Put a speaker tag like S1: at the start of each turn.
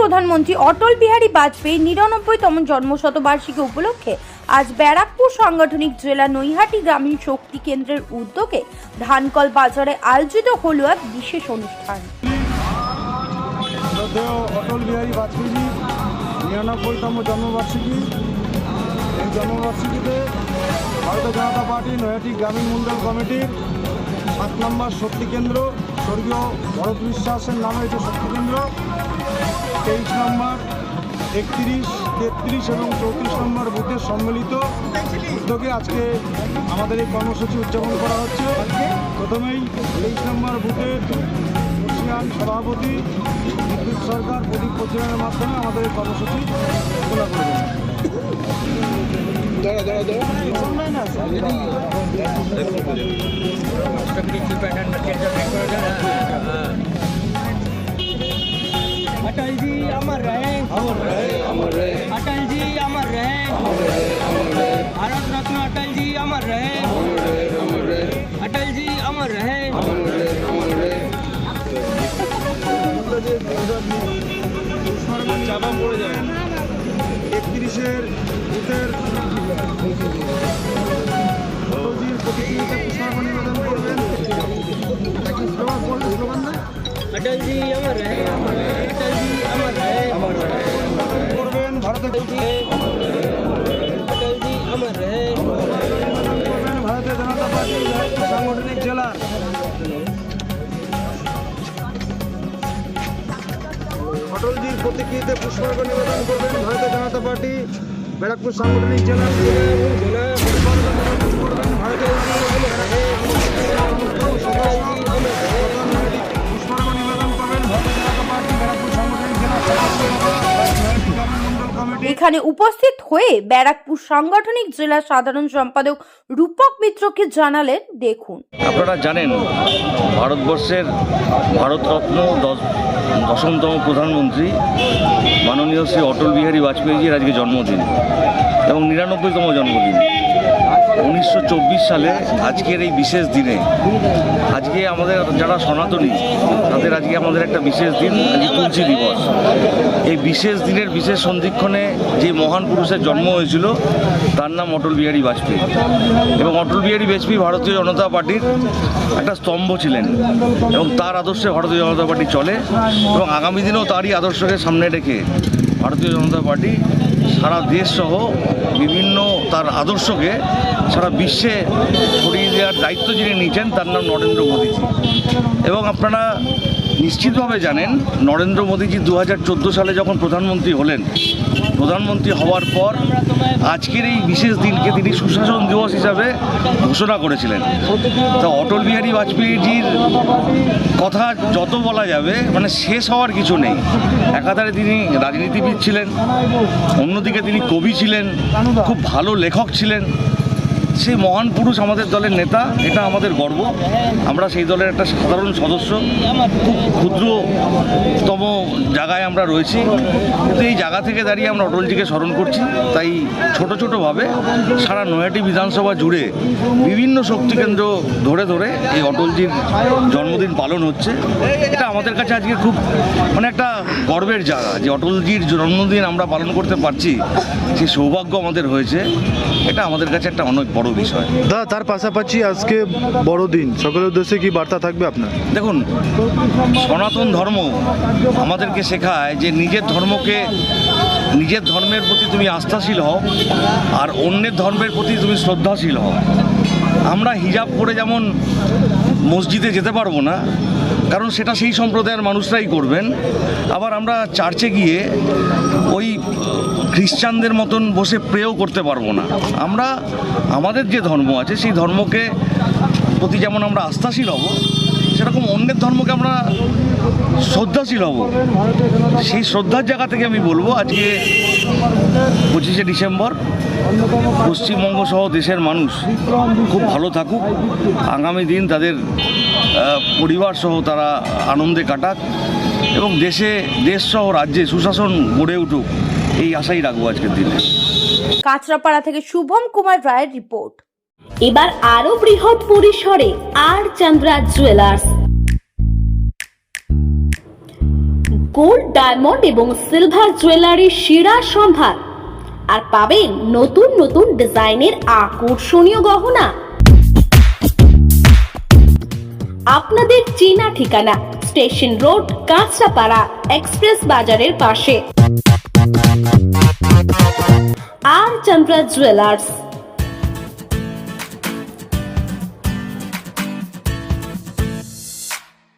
S1: প্রধানমন্ত্রী অটল বিহারী বাজপেয়ীর নিরানব্বইতম জন্মশতবার্ষিকী উপলক্ষে আজ ব্যারাকপুর সাংগঠনিক জেলা নৈহাটি গ্রামীণ শক্তি কেন্দ্রের উদ্যোগে ধানকল বাজারে আয়োজিত হল এক বিশেষ অনুষ্ঠান।
S2: অটল বিহারী বাজপেয়ীজির নিরানব্বইতম জন্মবার্ষিকী। এই জন্মবার্ষিকীতে ভারতীয় জনতা পার্টি নয়াটি গ্রামীণ মন্ডল কমিটির সাত নম্বর শক্তি কেন্দ্র স্বর্গীয় ভরত বিশ্বাসের নামে এটি শক্তি কেন্দ্র তেইশ নম্বর, একত্রিশ, তেত্রিশ এবং চৌত্রিশ নম্বর বুথের সম্মিলিত উদ্যোগে আজকে আমাদের এই কর্মসূচি উদযাপন করা হচ্ছে। প্রথমেই তেইশ নম্বর বুথের বর্ষিয়ান সভাপতি বিদ্যুৎ সরকার প্রদীপ প্রচুরের মাধ্যমে আমাদের এই কর্মসূচি খোলা করবেন দাঁড়া দাঁড়া দাঁড়া। হ্যাঁ, হ্যাঁ। হ্যাঁ, আমার র্যাঙ্ক করবেন ভারতের
S3: अटल जी अमर रहे
S2: করবেন ভারতীয় জনতা পার্টি সাংগঠনিক জেলা অটলজির প্রতিক্রিয়াতে পুষ্পার্ঘ নিবেদন করবেন ভারতীয় জনতা পার্টি ব্যারাকপুর সাংগঠনিক জেলা
S1: এখানে উপস্থিত হয়ে ব্যারাকপুর সাংগঠনিক জেলা সাধারণ সম্পাদক রূপক মিত্রকে জানালেন দেখুন।
S4: আপনারা জানেন ভারতবর্ষের ভারতরত্ন দশ দশমতম প্রধানমন্ত্রী মাননীয় শ্রী অটল বিহারী বাজপেয়ীজির আজকে জন্মদিন এবং নিরানব্বইতম জন্মদিন। উনিশশো চব্বিশ সালে আজকের এই বিশেষ দিনে, আজকে আমাদের যারা সনাতনী, তাদের আজকে আমাদের একটা বিশেষ দিন, আজকে তুলসী দিবস। এই বিশেষ দিনের বিশেষ সন্ধিক্ষণে যে মহান পুরুষের জন্ম হয়েছিল, তার নাম অটল বিহারী বাজপেয়ী। এবং অটল বিহারী বাজপেয়ী ভারতীয় জনতা পার্টির একটা স্তম্ভ ছিলেন, এবং তার আদর্শে ভারতীয় জনতা পার্টি চলে, এবং আগামী দিনেও তারই আদর্শকে সামনে রেখে ভারতীয় জনতা পার্টি সারা দেশ সহ বিভিন্ন তার আদর্শকে সারা বিশ্বে ছড়িয়ে দেওয়ার দায়িত্ব যিনি নিয়েছেন, তার নাম নরেন্দ্র মোদীজি। এবং আপনারা নিশ্চিতভাবে জানেন, নরেন্দ্র মোদীজি দু হাজার চোদ্দ সালে যখন প্রধানমন্ত্রী হলেন প্রধানমন্ত্রী হওয়ার পর আজকের এই বিশেষ দিনকে তিনি সুশাসন দিবস হিসাবে ঘোষণা করেছিলেন। তা অটল বিহারী বাজপেয়ীজির কথা যত বলা যাবে মানে শেষ হওয়ার কিছু নেই। একাধারে তিনি রাজনীতিবিদ ছিলেন, অন্যদিকে তিনি কবি ছিলেন, খুব ভালো লেখক ছিলেন। সেই মহান পুরুষ আমাদের দলের নেতা, এটা আমাদের গর্ব। আমরা সেই দলের একটা সাধারণ সদস্য, খুব ক্ষুদ্রতম জায়গায় আমরা রয়েছি। কিন্তু এই জায়গা থেকে দাঁড়িয়ে আমরা অটলজিকে স্মরণ করছি। তাই ছোট ছোটোভাবে সারা নয়াটি বিধানসভা জুড়ে বিভিন্ন শক্তিকেন্দ্র ধরে ধরে এই অটলজির জন্মদিন পালন হচ্ছে। এটা আমাদের কাছে আজকে খুব মানে একটা গর্বের জায়গা যে অটলজির জন্মদিন আমরা পালন করতে পারছি সে সৌভাগ্য আমাদের হয়েছে। এটা আমাদের কাছে একটা অনেক বড় বিষয়।
S5: দাদা তার পাশাপাশি আজকে বড়দিন সকলের উদ্দেশ্যে কি বার্তা থাকবে আপনার?
S4: দেখুন সনাতন ধর্ম আমাদেরকে শেখায় যে নিজের ধর্মকে নিজের ধর্মের প্রতি তুমি আস্থাশীল হও আর অন্যের ধর্মের প্রতি তুমি শ্রদ্ধাশীল হও। আমরা হিজাব করে যেমন মসজিদে যেতে পারব না কারণ সেটা সেই সম্প্রদায়ের মানুষরাই করবেন। আবার আমরা চার্চে গিয়ে ওই খ্রিস্টানদের মতন বসে প্রেও করতে পারব না। আমরা, আমাদের যে ধর্ম আছে, সেই ধর্মকে প্রতি যেমন আমরা আস্থাশীল হব, সেরকম অন্যের ধর্মকে আমরা শ্রদ্ধাশীল হব। সেই শ্রদ্ধার জায়গা থেকে আমি বলব, আজকে পঁচিশে ডিসেম্বর পশ্চিমবঙ্গ সহ দেশের মানুষ খুব ভালো থাকুক। আগামী দিন তাদের পরিবার সহ তারা আনন্দে কাটাক এবং দেশে দেশ সহ রাজ্যে সুশাসন গড়ে উঠুক এই আশাই রাখব আজকের দিনে।
S1: কাঁচরাপাড়া থেকে শুভম কুমার রায়ের রিপোর্ট।
S6: এবার আরও বৃহৎ পরিসরে R Chandra jewellers. Gold diamond এবং সিলভার জুয়েলারির সেরা সম্ভার। আর পাবেন নতুন নতুন ডিজাইনের আকর্ষণীয় গহনা। আপনাদের চেনা ঠিকানা স্টেশন রোড, কাঁচরাপাড়া, এক্সপ্রেস বাজারের পাশে। R Chandra jewellers.